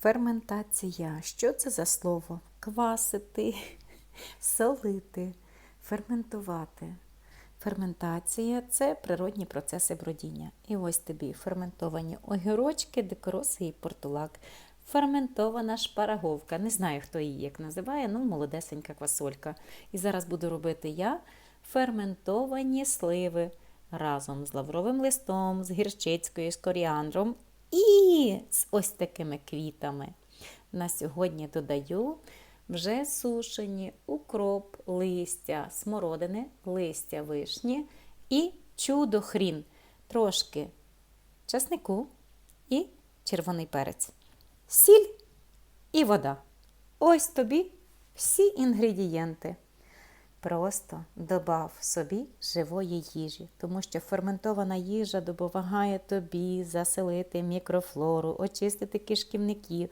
Ферментація. Що це за слово? Квасити, солити, ферментувати. Ферментація це природні процеси бродіння. І ось тобі ферментовані огірочки, дикороси і портулак. Ферментована шпараговка. Не знаю, хто її як називає, ну молодесенька квасолька. І зараз буду робити я ферментовані сливи разом з лавровим листом, з гірчицькою, з коріандром з ось такими квітами. На сьогодні додаю вже сушені укроп, листя смородини, листя вишні і чудо-хрін, трошки часнику і червоний перець, сіль і вода. Ось тобі всі інгредієнти. Просто добав собі живої їжі, тому що ферментована їжа допомагає тобі заселити мікрофлору, очистити кишківників,